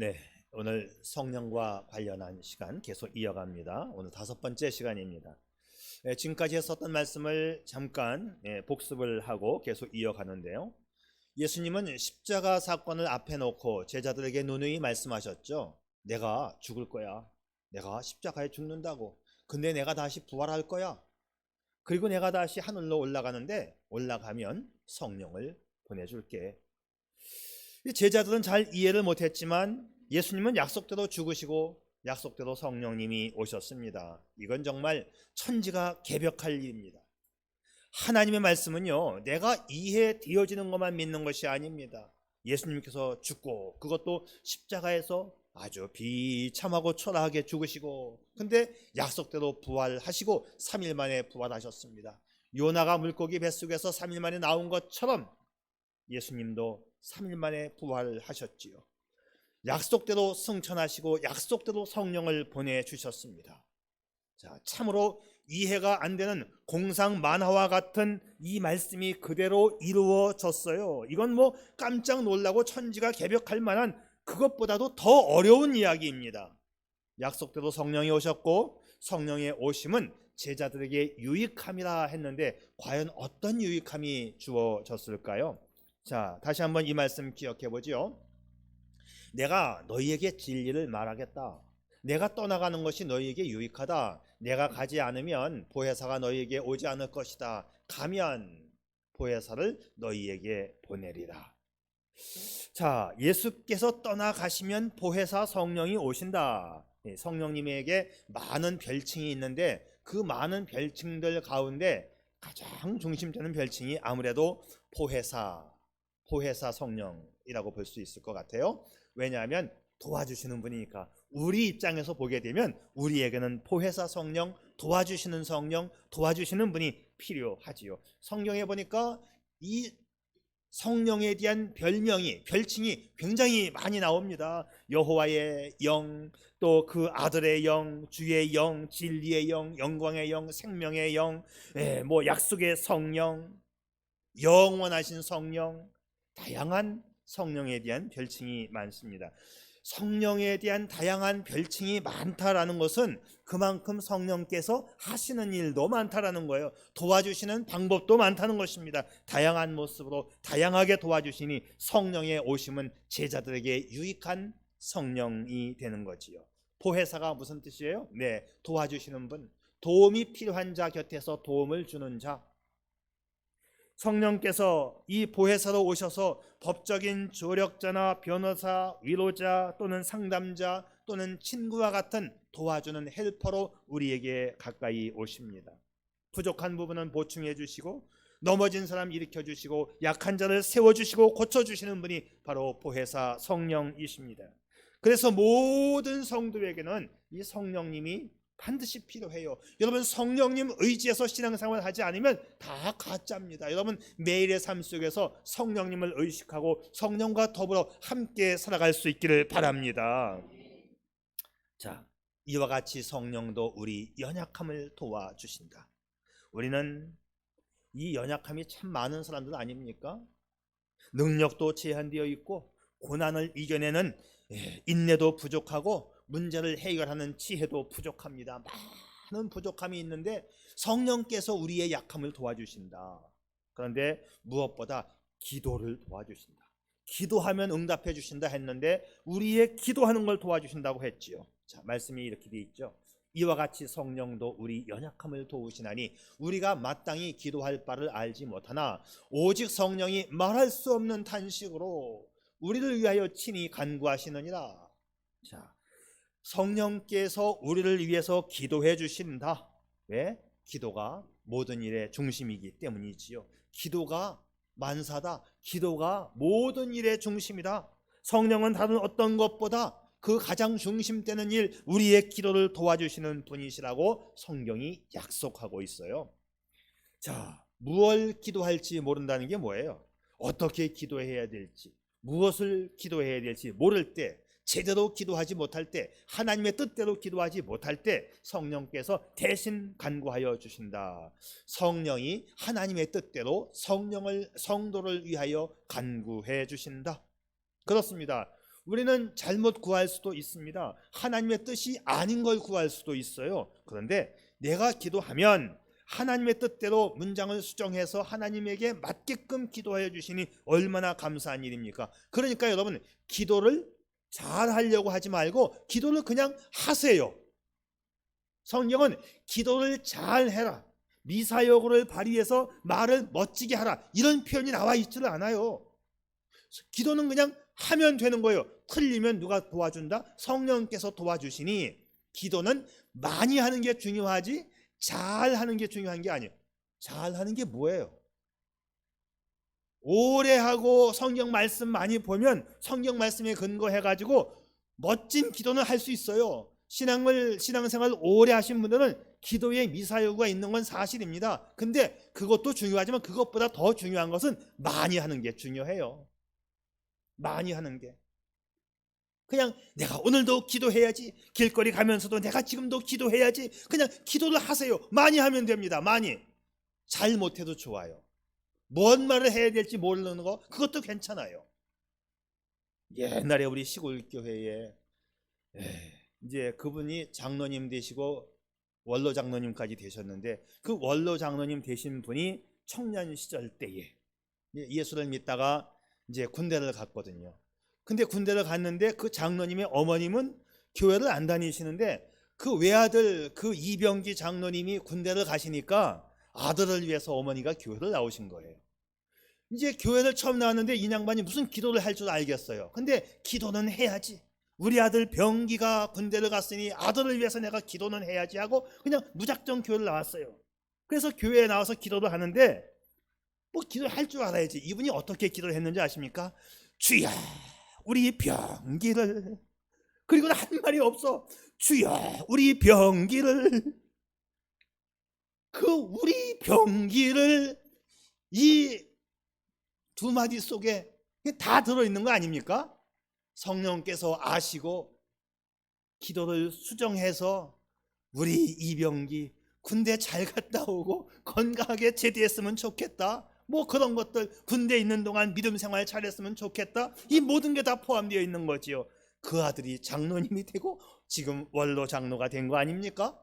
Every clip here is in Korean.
네, 오늘 성령과 관련한 시간 계속 이어갑니다. 오늘 다섯 번째 시간입니다. 예, 지금까지 했었던 말씀을 잠깐 예, 복습을 하고 계속 이어가는데요. 예수님은 십자가 사건을 앞에 놓고 제자들에게 누누이 말씀하셨죠. 내가 죽을 거야. 내가 십자가에 죽는다고. 근데 내가 다시 부활할 거야. 그리고 내가 다시 하늘로 올라가는데 올라가면 성령을 보내줄게. 이 제자들은 잘 이해를 못했지만 예수님은 약속대로 죽으시고 약속대로 성령님이 오셨습니다. 이건 정말 천지가 개벽할 일입니다. 하나님의 말씀은요, 내가 이해되어지는 것만 믿는 것이 아닙니다. 예수님께서 죽고 그것도 십자가에서 아주 비참하고 초라하게 죽으시고 근데 약속대로 부활하시고 3일 만에 부활하셨습니다. 요나가 물고기 뱃속에서 3일 만에 나온 것처럼 예수님도 3일 만에 부활하셨지요. 약속대로 승천하시고 약속대로 성령을 보내주셨습니다. 자, 참으로 이해가 안 되는 공상 만화와 같은 이 말씀이 그대로 이루어졌어요. 이건 뭐 깜짝 놀라고 천지가 개벽할 만한 그것보다도 더 어려운 이야기입니다. 약속대로 성령이 오셨고 성령의 오심은 제자들에게 유익함이라 했는데 과연 어떤 유익함이 주어졌을까요? 자, 다시 한번 이 말씀 기억해 보지요. 내가 너희에게 진리를 말하겠다. 내가 떠나가는 것이 너희에게 유익하다. 내가 가지 않으면 보혜사가 너희에게 오지 않을 것이다. 가면 보혜사를 너희에게 보내리라. 자, 예수께서 떠나가시면 보혜사 성령이 오신다. 예, 성령님에게 많은 별칭이 있는데 그 많은 별칭들 가운데 가장 중심되는 별칭이 아무래도 보혜사, 보혜사 성령이라고 볼 수 있을 것 같아요. 왜냐하면 도와주시는 분이니까 우리 입장에서 보게 되면 우리에게는 보혜사 성령, 도와주시는 성령, 도와주시는 분이 필요하지요. 성경에 보니까 이 성령에 대한 별명이 별칭이 굉장히 많이 나옵니다. 여호와의 영, 또 그 아들의 영, 주의 영, 진리의 영, 영광의 영, 생명의 영, 예, 뭐 약속의 성령, 영원하신 성령, 다양한 성령에 대한 별칭이 많습니다. 성령에 대한 다양한 별칭이 많다라는 것은 그만큼 성령께서 하시는 일도 많다라는 거예요. 도와주시는 방법도 많다는 것입니다. 다양한 모습으로 다양하게 도와주시니 성령의 오심은 제자들에게 유익한 성령이 되는 거지요. 보혜사가 무슨 뜻이에요? 네, 도와주시는 분, 도움이 필요한 자 곁에서 도움을 주는 자. 성령께서 이 보혜사로 오셔서 법적인 조력자나 변호사, 위로자 또는 상담자 또는 친구와 같은 도와주는 헬퍼로 우리에게 가까이 오십니다. 부족한 부분은 보충해 주시고 넘어진 사람 일으켜 주시고 약한 자를 세워 주시고 고쳐 주시는 분이 바로 보혜사 성령이십니다. 그래서 모든 성도에게는 이 성령님이 반드시 필요해요. 여러분 성령님 의지해서 신앙생활 하지 않으면 다 가짜입니다. 여러분 매일의 삶 속에서 성령님을 의식하고 성령과 더불어 함께 살아갈 수 있기를 바랍니다. 자, 이와 같이 성령도 우리 연약함을 도와주신다. 우리는 이 연약함이 참 많은 사람들 아닙니까? 능력도 제한되어 있고 고난을 이겨내는 예, 인내도 부족하고 문제를 해결하는 지혜도 부족합니다. 많은 부족함이 있는데 성령께서 우리의 약함을 도와주신다. 그런데 무엇보다 기도를 도와주신다. 기도하면 응답해 주신다 했는데 우리의 기도하는 걸 도와주신다고 했지요. 자, 말씀이 이렇게 돼 있죠. 이와 같이 성령도 우리 연약함을 도우시나니 우리가 마땅히 기도할 바를 알지 못하나 오직 성령이 말할 수 없는 탄식으로 우리를 위하여 친히 간구하시느니라. 자, 성령께서 우리를 위해서 기도해 주신다. 왜? 기도가 모든 일의 중심이기 때문이지요. 기도가 만사다. 기도가 모든 일의 중심이다. 성령은 다른 어떤 것보다 그 가장 중심되는 일, 우리의 기도를 도와주시는 분이시라고 성경이 약속하고 있어요. 자, 무엇을 기도할지 모른다는 게 뭐예요? 어떻게 기도해야 될지, 무엇을 기도해야 될지 모를 때, 제대로 기도하지 못할 때, 하나님의 뜻대로 기도하지 못할 때 성령께서 대신 간구하여 주신다. 성령이 하나님의 뜻대로 성령을 성도를 위하여 간구해 주신다. 그렇습니다. 우리는 잘못 구할 수도 있습니다. 하나님의 뜻이 아닌 걸 구할 수도 있어요. 그런데 내가 기도하면 하나님의 뜻대로 문장을 수정해서 하나님에게 맞게끔 기도해 주시니 얼마나 감사한 일입니까? 그러니까 여러분 기도를 잘 하려고 하지 말고 기도를 그냥 하세요. 성경은 기도를 잘 해라. 미사여구를 발휘해서 말을 멋지게 하라. 이런 표현이 나와 있지를 않아요. 기도는 그냥 하면 되는 거예요. 틀리면 누가 도와준다? 성령께서 도와주시니 기도는 많이 하는 게 중요하지 잘 하는 게 중요한 게 아니에요. 잘 하는 게 뭐예요? 오래 하고 성경 말씀 많이 보면 성경 말씀에 근거해 가지고 멋진 기도는 할 수 있어요. 신앙을 신앙생활 오래 하신 분들은 기도에 미사여구가 있는 건 사실입니다. 근데 그것도 중요하지만 그것보다 더 중요한 것은 많이 하는 게 중요해요. 많이 하는 게. 그냥 내가 오늘도 기도해야지. 길거리 가면서도 내가 지금도 기도해야지. 그냥 기도를 하세요. 많이 하면 됩니다. 많이. 잘 못해도 좋아요. 뭔 말을 해야 될지 모르는 거 그것도 괜찮아요. 옛날에 우리 시골 교회에 이제 그분이 장로님 되시고 원로 장로님까지 되셨는데 그 원로 장로님 되신 분이 청년 시절 때에 예수를 믿다가 이제 군대를 갔거든요. 근데 군대를 갔는데 그 장로님의 어머님은 교회를 안 다니시는데 그 외아들 그 이병기 장로님이 군대를 가시니까 아들을 위해서 어머니가 교회를 나오신 거예요. 이제 교회를 처음 나왔는데 이 양반이 무슨 기도를 할 줄 알겠어요. 근데 기도는 해야지. 우리 아들 병기가 군대를 갔으니 아들을 위해서 내가 기도는 해야지 하고 그냥 무작정 교회를 나왔어요. 그래서 교회에 나와서 기도를 하는데 뭐 기도를 할줄 알아야지. 이분이 어떻게 기도를 했는지 아십니까? 주야, 우리 병기를 그리고 한 말이 없어. 주야, 우리 병기를 그 우리 병기를 이 두 마디 속에 다 들어 있는 거 아닙니까? 성령께서 아시고 기도를 수정해서 우리 이병기 군대 잘 갔다 오고 건강하게 제대했으면 좋겠다. 뭐 그런 것들 군대 있는 동안 믿음 생활 잘했으면 좋겠다. 이 모든 게 다 포함되어 있는 거지요. 그 아들이 장로님이 되고 지금 원로 장로가 된 거 아닙니까?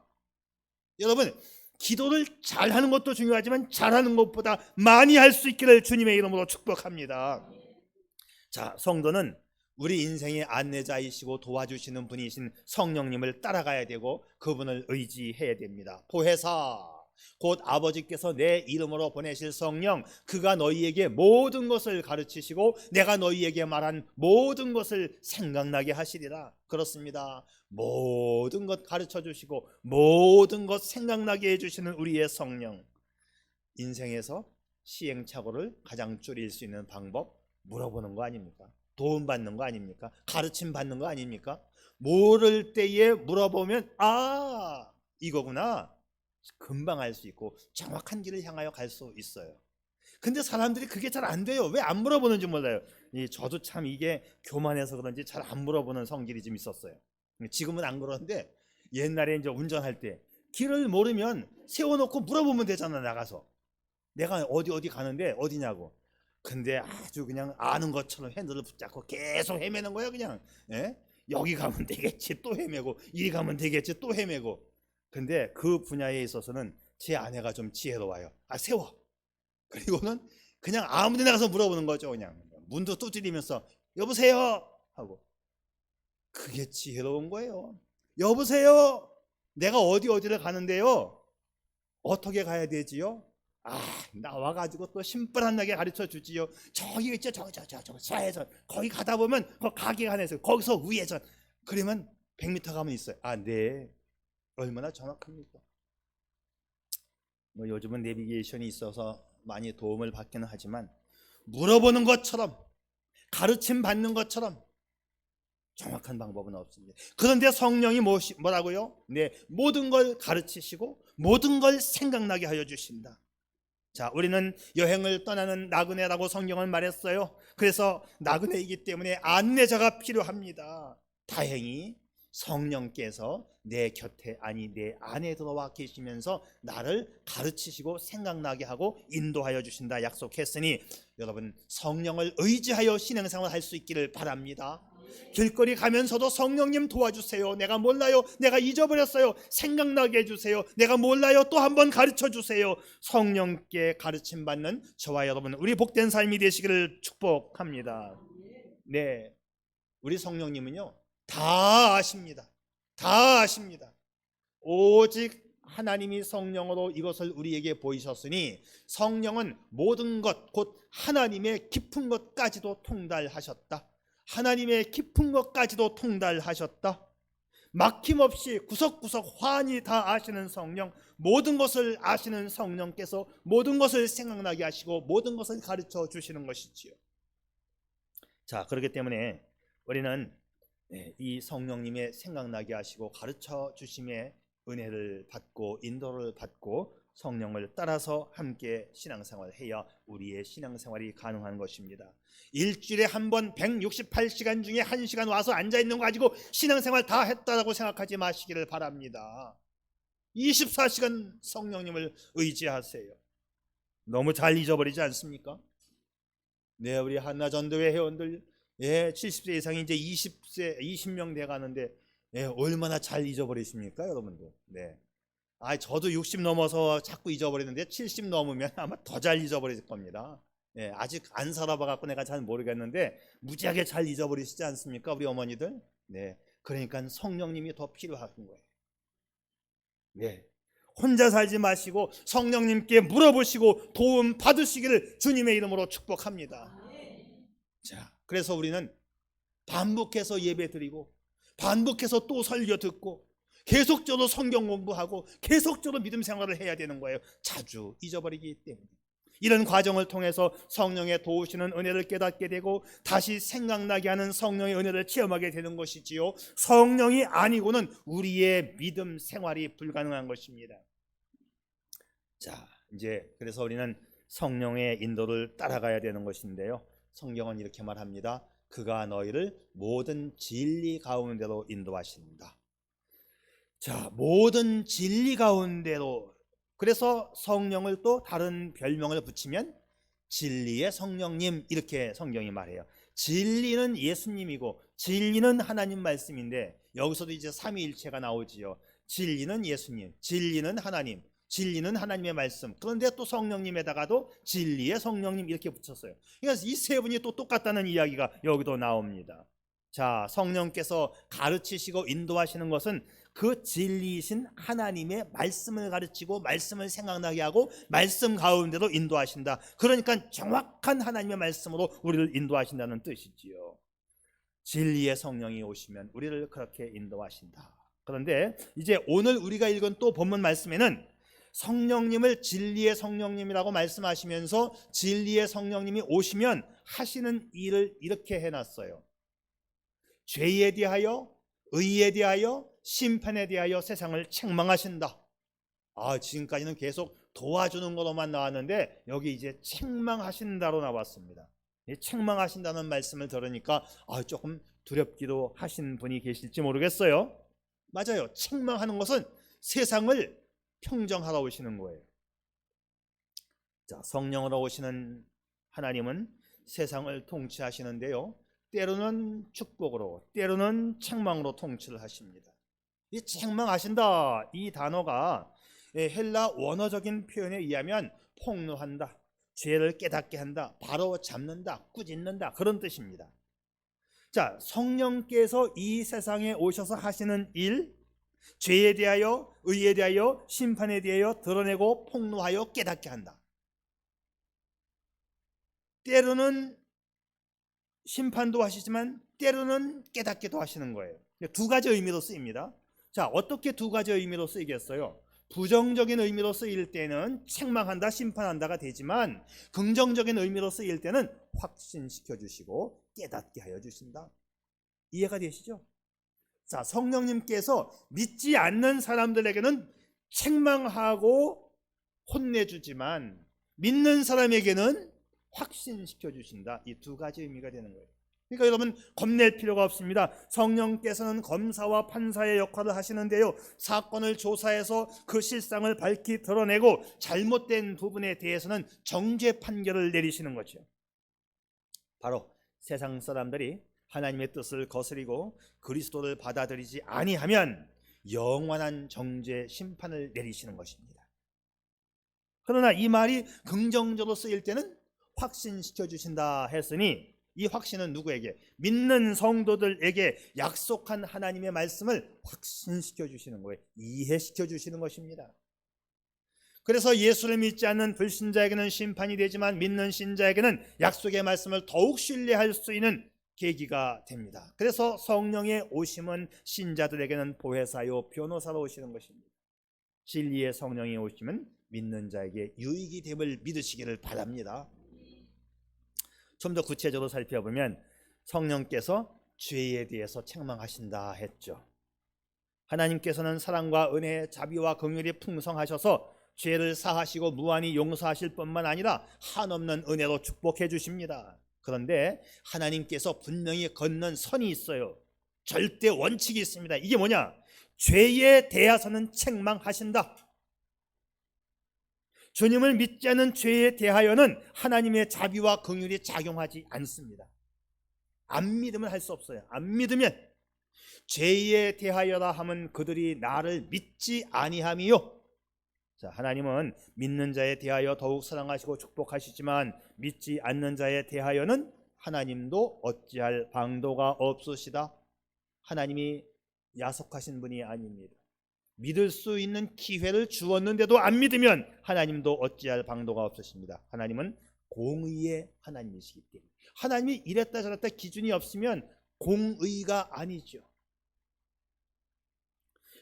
여러분 기도를 잘하는 것도 중요하지만 잘하는 것보다 많이 할 수 있기를 주님의 이름으로 축복합니다. 자, 성도는 우리 인생의 안내자이시고 도와주시는 분이신 성령님을 따라가야 되고 그분을 의지해야 됩니다. 보혜사 곧 아버지께서 내 이름으로 보내실 성령 그가 너희에게 모든 것을 가르치시고 내가 너희에게 말한 모든 것을 생각나게 하시리라. 그렇습니다. 모든 것 가르쳐 주시고 모든 것 생각나게 해 주시는 우리의 성령. 인생에서 시행착오를 가장 줄일 수 있는 방법 물어보는 거 아닙니까? 도움 받는 거 아닙니까? 가르침 받는 거 아닙니까? 모를 때에 물어보면 아 이거구나 금방 알 수 있고 정확한 길을 향하여 갈 수 있어요. 근데 사람들이 그게 잘 안 돼요. 왜 안 물어보는지 몰라요. 이 저도 참 이게 교만해서 그런지 잘 안 물어보는 성질이 좀 있었어요. 지금은 안 그러는데 옛날에 이제 운전할 때 길을 모르면 세워놓고 물어보면 되잖아 나가서 내가 어디 어디 가는데 어디냐고. 근데 아주 그냥 아는 것처럼 핸들을 붙잡고 계속 헤매는 거야 그냥. 예? 여기 가면 되겠지 또 헤매고 이리 가면 되겠지 또 헤매고. 근데 그 분야에 있어서는 제 아내가 좀 지혜로워요. 아 세워. 그리고는 그냥 아무 데나 가서 물어보는 거죠 그냥 문도 두드리면서 여보세요 하고 그게 지혜로운 거예요. 여보세요. 내가 어디 어디를 가는데요. 어떻게 가야 되지요? 아 나와 가지고 또 심플한나게 가르쳐 주지요. 저기 있죠, 저저저저 서해선 거기 가다 보면 그 가게 안에서 거기서 위에선 그러면 100m 가면 있어요. 아 네, 얼마나 정확합니까? 뭐 요즘은 내비게이션이 있어서 많이 도움을 받기는 하지만 물어보는 것처럼 가르침 받는 것처럼 정확한 방법은 없습니다. 그런데 성령이 뭐라고요? 네, 모든 걸 가르치시고 모든 걸 생각나게 하여 주신다. 자, 우리는 여행을 떠나는 나그네라고 성경은 말했어요. 그래서 나그네이기 때문에 안내자가 필요합니다. 다행히 성령께서 내 곁에 아니 내 안에 들어와 계시면서 나를 가르치시고 생각나게 하고 인도하여 주신다 약속했으니 여러분 성령을 의지하여 신앙생활 할 수 있기를 바랍니다. 길거리 가면서도 성령님 도와주세요. 내가 몰라요. 내가 잊어버렸어요. 생각나게 해주세요. 내가 몰라요. 또 한 번 가르쳐 주세요. 성령께 가르침 받는 저와 여러분, 우리 복된 삶이 되시기를 축복합니다. 네, 우리 성령님은요 다 아십니다. 다 아십니다. 오직 하나님이 성령으로 이것을 우리에게 보이셨으니 성령은 모든 것, 곧 하나님의 깊은 것까지도 통달하셨다. 하나님의 깊은 것까지도 통달하셨다. 막힘없이 구석구석 환히 다 아시는 성령, 모든 것을 아시는 성령께서 모든 것을 생각나게 하시고 모든 것을 가르쳐 주시는 것이지요. 자, 그렇기 때문에 우리는 네, 이 성령님의 생각나게 하시고 가르쳐 주심의 은혜를 받고 인도를 받고 성령을 따라서 함께 신앙생활을 해야 우리의 신앙생활이 가능한 것입니다. 일주일에 한 번 168시간 중에 1시간 와서 앉아 있는 거 가지고 신앙생활 다 했다라고 생각하지 마시기를 바랍니다. 24시간 성령님을 의지하세요. 너무 잘 잊어버리지 않습니까? 네, 우리 한나 전도회 회원들 예, 70세 이상이 이제 20세 20명 돼 가는데 예, 얼마나 잘 잊어버리십니까, 여러분들? 네. 아, 저도 60 넘어서 자꾸 잊어버리는데 70 넘으면 아마 더 잘 잊어버릴 겁니다. 예, 아직 안 살아봐 갖고 내가 잘 모르겠는데 무지하게 잘 잊어버리시지 않습니까, 우리 어머니들? 네. 그러니까 성령님이 더 필요한 거예요. 네. 혼자 살지 마시고 성령님께 물어보시고 도움 받으시기를 주님의 이름으로 축복합니다. 자, 그래서 우리는 반복해서 예배 드리고 반복해서 또 설교 듣고 계속적으로 성경 공부하고 계속적으로 믿음 생활을 해야 되는 거예요. 자주 잊어버리기 때문에. 이런 과정을 통해서 성령의 도우시는 은혜를 깨닫게 되고 다시 생각나게 하는 성령의 은혜를 체험하게 되는 것이지요. 성령이 아니고는 우리의 믿음 생활이 불가능한 것입니다. 자, 이제 그래서 우리는 성령의 인도를 따라가야 되는 것인데요. 성경은 이렇게 말합니다. 그가 너희를 모든 진리 가운데로 인도하신다. 자, 모든 진리 가운데로 그래서 성령을 또 다른 별명을 붙이면 진리의 성령님 이렇게 성경이 말해요. 진리는 예수님이고 진리는 하나님 말씀인데 여기서도 이제 삼위일체가 나오지요. 진리는 예수님, 진리는 하나님, 진리는 하나님의 말씀. 그런데 또 성령님에다가도 진리의 성령님 이렇게 붙였어요. 그러니까 이 세 분이 또 똑같다는 이야기가 여기도 나옵니다. 자, 성령께서 가르치시고 인도하시는 것은 그 진리이신 하나님의 말씀을 가르치고 말씀을 생각나게 하고 말씀 가운데로 인도하신다. 그러니까 정확한 하나님의 말씀으로 우리를 인도하신다는 뜻이지요. 진리의 성령이 오시면 우리를 그렇게 인도하신다. 그런데 이제 오늘 우리가 읽은 또 본문 말씀에는 성령님을 진리의 성령님이라고 말씀하시면서 진리의 성령님이 오시면 하시는 일을 이렇게 해놨어요. 죄에 대하여, 의에 대하여, 심판에 대하여 세상을 책망하신다. 아, 지금까지는 계속 도와주는 것로만 나왔는데 여기 이제 책망하신다로 나왔습니다. 이 책망하신다는 말씀을 들으니까 아, 조금 두렵기도 하신 분이 계실지 모르겠어요. 맞아요. 책망하는 것은 세상을 평정하러 오시는 거예요. 자, 성령으로 오시는 하나님은 세상을 통치하시는데요. 때로는 축복으로, 때로는 책망으로 통치를 하십니다. 이 책망하신다 이 단어가 헬라 원어적인 표현에 의하면 폭로한다, 죄를 깨닫게 한다, 바로 잡는다, 꾸짖는다 그런 뜻입니다. 자, 성령께서 이 세상에 오셔서 하시는 일, 죄에 대하여, 의에 대하여, 심판에 대하여 드러내고 폭로하여 깨닫게 한다. 때로는 심판도 하시지만 때로는 깨닫게도 하시는 거예요. 두 가지 의미로 쓰입니다. 자, 어떻게 두 가지 의미로 쓰이겠어요? 부정적인 의미로 쓰일 때는 책망한다, 심판한다가 되지만 긍정적인 의미로 쓰일 때는 확신시켜 주시고 깨닫게 하여 주신다. 이해가 되시죠? 자, 성령님께서 믿지 않는 사람들에게는 책망하고 혼내주지만 믿는 사람에게는 확신시켜 주신다. 이 두 가지 의미가 되는 거예요. 그러니까 여러분 겁낼 필요가 없습니다. 성령께서는 검사와 판사의 역할을 하시는데요. 사건을 조사해서 그 실상을 밝히 드러내고 잘못된 부분에 대해서는 정죄 판결을 내리시는 거죠. 바로 세상 사람들이 하나님의 뜻을 거스리고 그리스도를 받아들이지 아니하면 영원한 정죄 심판을 내리시는 것입니다. 그러나 이 말이 긍정적으로 쓰일 때는 확신시켜 주신다 했으니 이 확신은 누구에게 믿는 성도들에게 약속한 하나님의 말씀을 확신시켜 주시는 거예요. 이해시켜 주시는 것입니다. 그래서 예수를 믿지 않는 불신자에게는 심판이 되지만 믿는 신자에게는 약속의 말씀을 더욱 신뢰할 수 있는 계기가 됩니다. 그래서 성령의 오심은 신자들에게는 보혜사요 변호사로 오시는 것입니다. 진리의 성령이 오시면 믿는 자에게 유익이 됨을 믿으시기를 바랍니다. 좀 더 구체적으로 살펴보면 성령께서 죄에 대해서 책망하신다 했죠. 하나님께서는 사랑과 은혜, 자비와 긍휼이 풍성하셔서 죄를 사하시고 무한히 용서하실 뿐만 아니라 한없는 은혜로 축복해 주십니다. 그런데 하나님께서 분명히 걷는 선이 있어요. 절대 원칙이 있습니다. 이게 뭐냐? 죄에 대해서는 책망하신다. 주님을 믿지 않는 죄에 대하여는 하나님의 자비와 긍휼이 작용하지 않습니다. 안 믿으면 할 수 없어요. 안 믿으면 죄에 대하여라 하면 그들이 나를 믿지 아니함이요. 자, 하나님은 믿는 자에 대하여 더욱 사랑하시고 축복하시지만 믿지 않는 자에 대하여는 하나님도 어찌할 방도가 없으시다. 하나님이 야속하신 분이 아닙니다. 믿을 수 있는 기회를 주었는데도 안 믿으면 하나님도 어찌할 방도가 없으십니다. 하나님은 공의의 하나님이시기 때문에 하나님이 이랬다 저랬다 기준이 없으면 공의가 아니죠.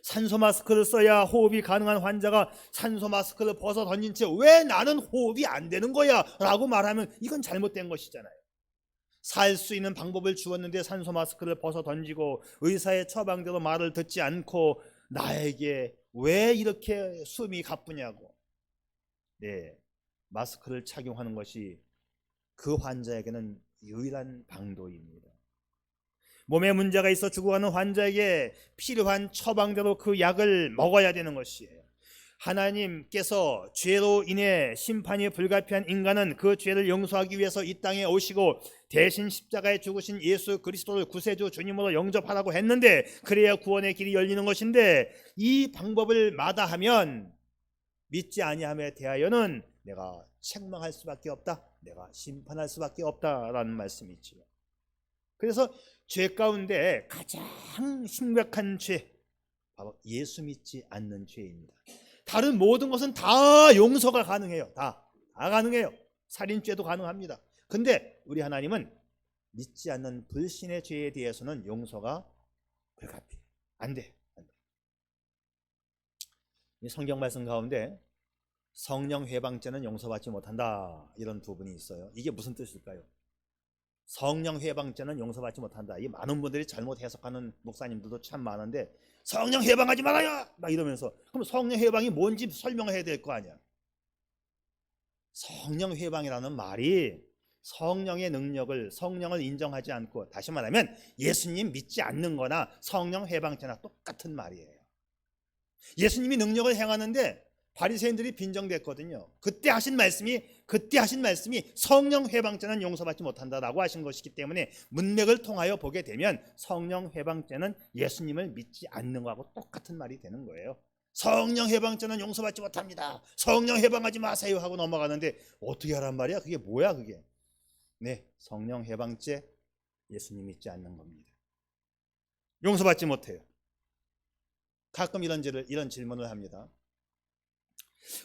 산소 마스크를 써야 호흡이 가능한 환자가 산소 마스크를 벗어 던진 채 왜 나는 호흡이 안 되는 거야? 라고 말하면 이건 잘못된 것이잖아요. 살 수 있는 방법을 주었는데 산소 마스크를 벗어 던지고 의사의 처방대로 말을 듣지 않고 나에게 왜 이렇게 숨이 가쁘냐고. 네, 마스크를 착용하는 것이 그 환자에게는 유일한 방도입니다. 몸에 문제가 있어 죽어가는 환자에게 필요한 처방대로 그 약을 먹어야 되는 것이에요. 하나님께서 죄로 인해 심판이 불가피한 인간은 그 죄를 용서하기 위해서 이 땅에 오시고 대신 십자가에 죽으신 예수 그리스도를 구세주 주님으로 영접하라고 했는데 그래야 구원의 길이 열리는 것인데 이 방법을 마다하면 믿지 아니함에 대하여는 내가 책망할 수밖에 없다. 내가 심판할 수밖에 없다라는 말씀이지요. 그래서 죄 가운데 가장 심각한 죄 바로 예수 믿지 않는 죄입니다. 다른 모든 것은 다 용서가 가능해요. 다. 다 가능해요. 살인죄도 가능합니다. 근데 우리 하나님은 믿지 않는 불신의 죄에 대해서는 용서가 불가피해. 안 돼. 안 돼. 이 성경 말씀 가운데 성령 회방죄는 용서받지 못한다. 이런 부분이 있어요. 이게 무슨 뜻일까요? 성령 해방죄는 용서받지 못한다. 이 많은 분들이 잘못 해석하는 목사님들도 참 많은데 성령 해방하지 말아요. 막 이러면서 그럼 성령 해방이 뭔지 설명해야 될 거 아니야. 성령 해방이라는 말이 성령의 능력을 성령을 인정하지 않고 다시 말하면 예수님 믿지 않는 거나 성령 해방죄나 똑같은 말이에요. 예수님이 능력을 행하는데 바리새인들이 빈정댔거든요. 그때 하신 말씀이 그때 하신 말씀이 성령 회방죄는 용서받지 못한다라고 하신 것이기 때문에 문맥을 통하여 보게 되면 성령 회방죄는 예수님을 믿지 않는 거하고 똑같은 말이 되는 거예요. 성령 해방죄는 용서받지 못합니다. 성령 해방하지 마세요 하고 넘어가는데 어떻게 하란 말이야? 그게 뭐야 그게? 네, 성령 해방죄 예수님 믿지 않는 겁니다. 용서받지 못해요. 가끔 이런 질을 이런 질문을 합니다.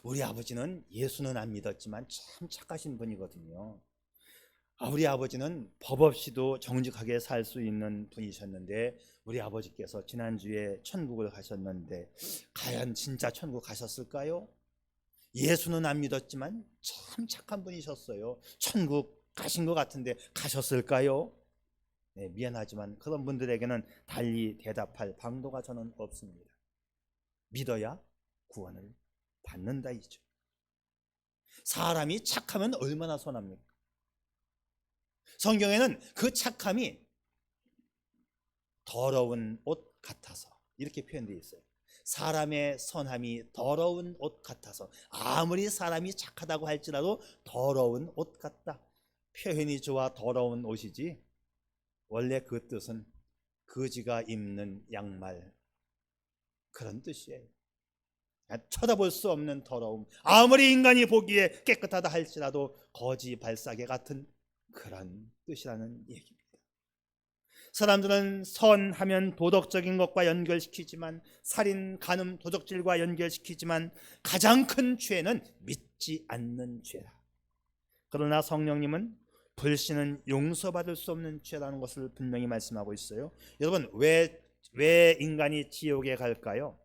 우리 아버지는 예수는 안 믿었지만 참 착하신 분이거든요. 아, 우리 아버지는 법 없이도 정직하게 살 수 있는 분이셨는데 우리 아버지께서 지난주에 천국을 가셨는데 과연 진짜 천국 가셨을까요? 예수는 안 믿었지만 참 착한 분이셨어요. 천국 가신 것 같은데 가셨을까요? 네, 미안하지만 그런 분들에게는 달리 대답할 방도가 저는 없습니다. 믿어야 구원을 받는다 이죠. 사람이 착하면 얼마나 선합니까? 성경에는 그 착함이 더러운 옷 같아서 이렇게 표현되어 있어요. 사람의 선함이 더러운 옷 같아서 아무리 사람이 착하다고 할지라도 더러운 옷 같다. 표현이 좋아 더러운 옷이지 원래 그 뜻은 거지가 입는 양말 그런 뜻이에요. 쳐다볼 수 없는 더러움. 아무리 인간이 보기에 깨끗하다 할지라도 거지 발사계 같은 그런 뜻이라는 얘기입니다. 사람들은 선하면 도덕적인 것과 연결시키지만 살인, 간음, 도적질과 연결시키지만 가장 큰 죄는 믿지 않는 죄라. 그러나 성령님은 불신은 용서받을 수 없는 죄라는 것을 분명히 말씀하고 있어요. 여러분 왜 왜 인간이 지옥에 갈까요?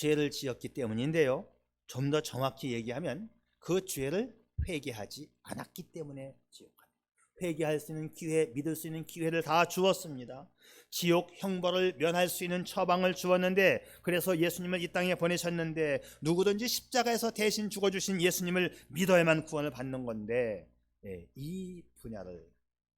죄를 지었기 때문인데요. 좀 더 정확히 얘기하면 그 죄를 회개하지 않았기 때문에 지옥 갑니다. 회개할 수 있는 기회, 믿을 수 있는 기회를 다 주었습니다. 지옥 형벌을 면할 수 있는 처방을 주었는데 그래서 예수님을 이 땅에 보내셨는데 누구든지 십자가에서 대신 죽어주신 예수님을 믿어야만 구원을 받는 건데 예, 이 분야를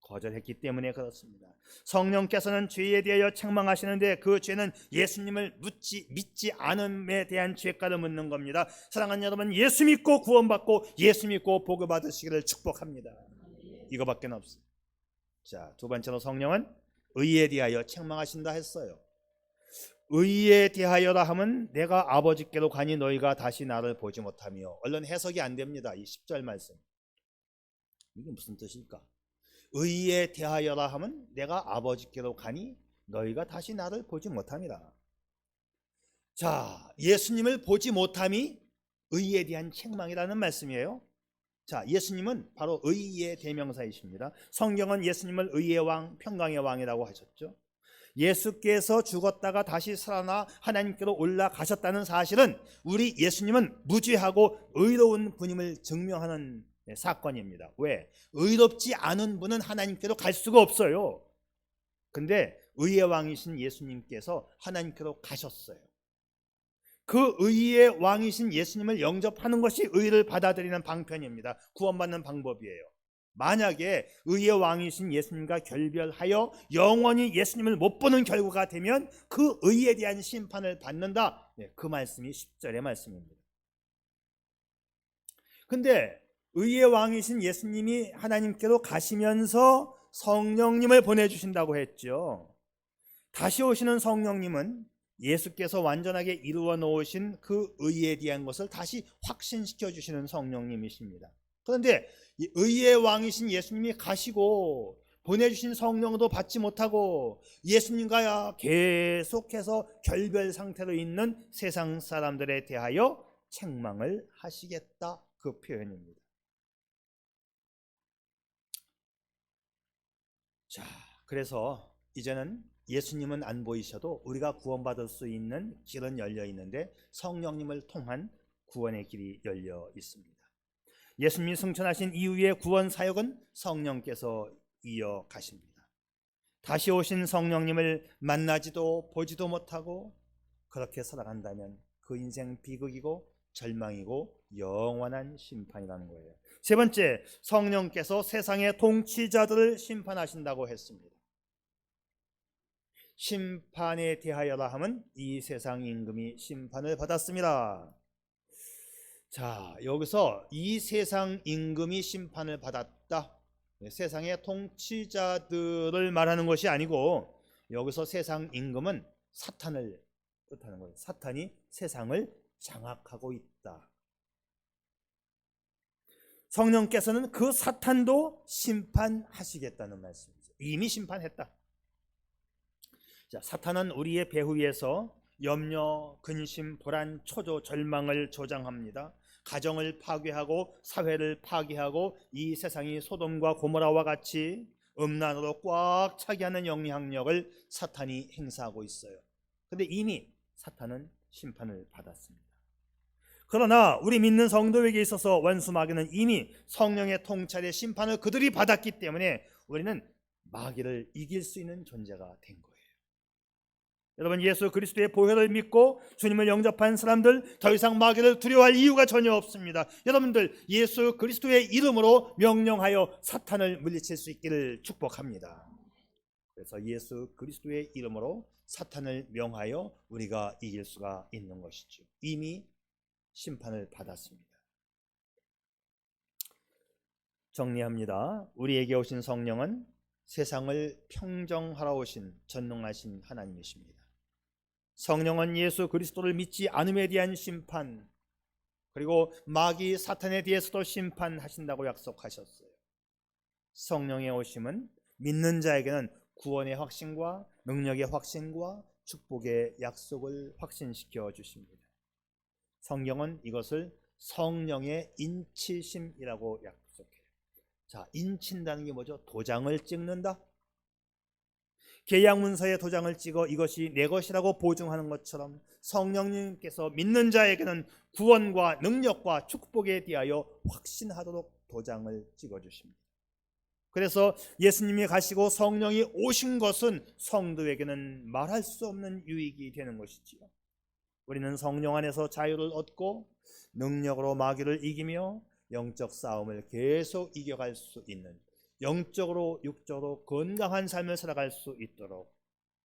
거절했기 때문에 그렇습니다. 성령께서는 죄에 대하여 책망하시는데 그 죄는 예수님을 묻지 믿지 않음에 대한 죄가를 묻는 겁니다. 사랑하는 여러분, 예수 믿고 구원받고 예수 믿고 복을 받으시기를 축복합니다. 이거밖에 없어요. 자, 두 번째로 성령은 의에 대하여 책망하신다 했어요. 의에 대하여라 하면 내가 아버지께로 가니 너희가 다시 나를 보지 못하며 얼른 해석이 안 됩니다. 이 10절 말씀. 이게 무슨 뜻일까? 의에 대하여라 하면 내가 아버지께로 가니 너희가 다시 나를 보지 못함이라. 자, 예수님을 보지 못함이 의에 대한 책망이라는 말씀이에요. 자, 예수님은 바로 의의 대명사이십니다. 성경은 예수님을 의의 왕, 평강의 왕이라고 하셨죠. 예수께서 죽었다가 다시 살아나 하나님께로 올라가셨다는 사실은 우리 예수님은 무죄하고 의로운 분임을 증명하는 네, 사건입니다. 왜? 의롭지 않은 분은 하나님께로 갈 수가 없어요. 근데 의의 왕이신 예수님께서 하나님께로 가셨어요. 그 의의 왕이신 예수님을 영접하는 것이 의를 받아들이는 방편입니다. 구원받는 방법이에요. 만약에 의의 왕이신 예수님과 결별하여 영원히 예수님을 못 보는 결과가 되면 그 의에 대한 심판을 받는다. 네, 그 말씀이 10절의 말씀입니다. 근데 의의 왕이신 예수님이 하나님께로 가시면서 성령님을 보내주신다고 했죠. 다시 오시는 성령님은 예수께서 완전하게 이루어 놓으신 그 의에 대한 것을 다시 확신시켜 주시는 성령님이십니다. 그런데 의의 왕이신 예수님이 가시고 보내주신 성령도 받지 못하고 예수님과 계속해서 결별 상태로 있는 세상 사람들에 대하여 책망을 하시겠다 그 표현입니다. 자, 그래서 이제는 예수님은 안 보이셔도 우리가 구원받을 수 있는 길은 열려 있는데 성령님을 통한 구원의 길이 열려 있습니다. 예수님이 승천하신 이후의 구원 사역은 성령께서 이어가십니다. 다시 오신 성령님을 만나지도 보지도 못하고 그렇게 살아간다면 그 인생 비극이고 절망이고 영원한 심판이라는 거예요. 세 번째, 성령께서 세상의 통치자들을 심판하신다고 했습니다. 심판에 대하여라 함은 이 세상 임금이 심판을 받았습니다. 자, 여기서 이 세상 임금이 심판을 받았다. 세상의 통치자들을 말하는 것이 아니고 여기서 세상 임금은 사탄을 뜻하는 거예요. 사탄이 세상을 장악하고 있다. 성령께서는 그 사탄도 심판하시겠다는 말씀이죠. 이미 심판했다. 자, 사탄은 우리의 배후 위에서 염려, 근심, 불안, 초조, 절망을 조장합니다. 가정을 파괴하고 사회를 파괴하고 이 세상이 소돔과 고모라와 같이 음란으로 꽉 차게 하는 영향력을 사탄이 행사하고 있어요. 근데 이미 사탄은 심판을 받았습니다. 그러나 우리 믿는 성도에게 있어서 원수 마귀는 이미 성령의 통찰의 심판을 그들이 받았기 때문에 우리는 마귀를 이길 수 있는 존재가 된 거예요. 여러분 예수 그리스도의 보혈을 믿고 주님을 영접한 사람들 더 이상 마귀를 두려워할 이유가 전혀 없습니다. 여러분들 예수 그리스도의 이름으로 명령하여 사탄을 물리칠 수 있기를 축복합니다. 그래서 예수 그리스도의 이름으로 사탄을 명하여 우리가 이길 수가 있는 것이죠. 이미 심판을 받았습니다. 정리합니다. 우리에게 오신 성령은 세상을 평정하러 오신 전능하신 하나님이십니다. 성령은 예수 그리스도를 믿지 않음에 대한 심판 그리고 마귀 사탄에 대해서도 심판하신다고 약속하셨어요. 성령의 오심은 믿는 자에게는 구원의 확신과 능력의 확신과 축복의 약속을 확신시켜 주십니다. 성경은 이것을 성령의 인치심이라고 약속해요. 자, 인친다는 게 뭐죠? 도장을 찍는다. 계약 문서에 도장을 찍어 이것이 내 것이라고 보증하는 것처럼 성령님께서 믿는 자에게는 구원과 능력과 축복에 대하여 확신하도록 도장을 찍어 주십니다. 그래서 예수님이 가시고 성령이 오신 것은 성도에게는 말할 수 없는 유익이 되는 것이지요. 우리는 성령 안에서 자유를 얻고 능력으로 마귀를 이기며 영적 싸움을 계속 이겨갈 수 있는 영적으로 육적으로 건강한 삶을 살아갈 수 있도록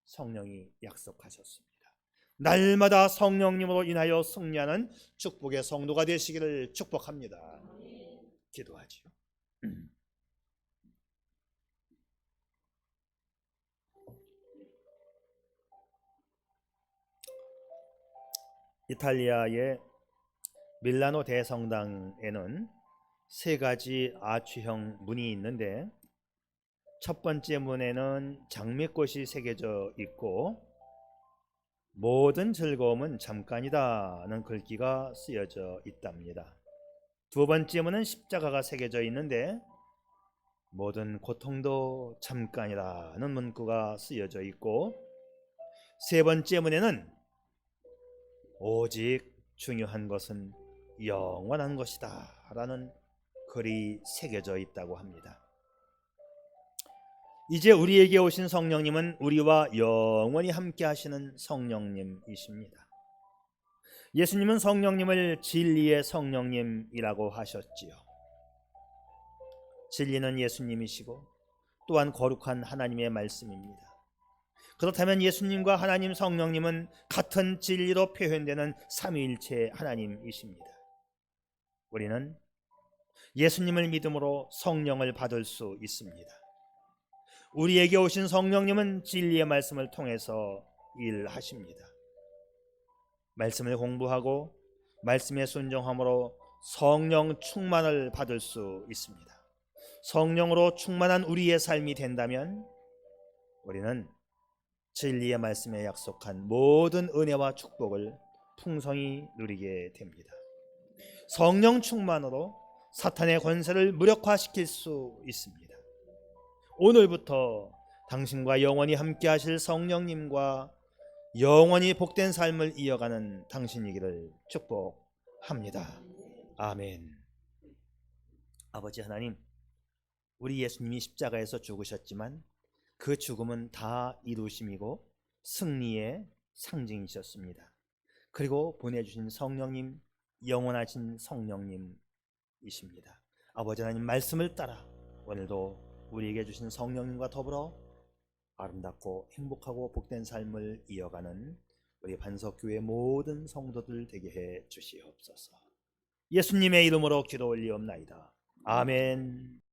성령이 약속하셨습니다. 날마다 성령님으로 인하여 승리하는 축복의 성도가 되시기를 축복합니다. 기도하지요. 이탈리아의 밀라노 대성당에는 세 가지 아치형 문이 있는데 첫 번째 문에는 장미꽃이 새겨져 있고 모든 즐거움은 잠깐이다는 글귀가 쓰여져 있답니다. 두 번째 문은 십자가가 새겨져 있는데 모든 고통도 잠깐이라는 문구가 쓰여져 있고 세 번째 문에는 오직 중요한 것은 영원한 것이다 라는 글이 새겨져 있다고 합니다. 이제 우리에게 오신 성령님은 우리와 영원히 함께 하시는 성령님이십니다. 예수님은 성령님을 진리의 성령님이라고 하셨지요. 진리는 예수님이시고 또한 거룩한 하나님의 말씀입니다. 그렇다면 예수님과 하나님 성령님은 같은 진리로 표현되는 삼위일체 하나님이십니다. 우리는 예수님을 믿음으로 성령을 받을 수 있습니다. 우리에게 오신 성령님은 진리의 말씀을 통해서 일하십니다. 말씀을 공부하고 말씀에 순종함으로 성령 충만을 받을 수 있습니다. 성령으로 충만한 우리의 삶이 된다면 우리는 진리의 말씀에 약속한 모든 은혜와 축복을 풍성히 누리게 됩니다. 성령 충만으로 사탄의 권세를 무력화시킬 수 있습니다. 오늘부터 당신과 영원히 함께 하실 성령님과 영원히 복된 삶을 이어가는 당신이기를 축복합니다. 아멘. 아버지 하나님, 우리 예수님이 십자가에서 죽으셨지만 그 죽음은 다 이루심이고 승리의 상징이셨습니다. 그리고 보내주신 성령님, 영원하신 성령님 이십니다. 아버지 하나님 말씀을 따라 오늘도 우리에게 주신 성령님과 더불어 아름답고 행복하고 복된 삶을 이어가는 우리 반석교회 모든 성도들 되게 해 주시옵소서. 예수님의 이름으로 기도 올리옵나이다. 아멘.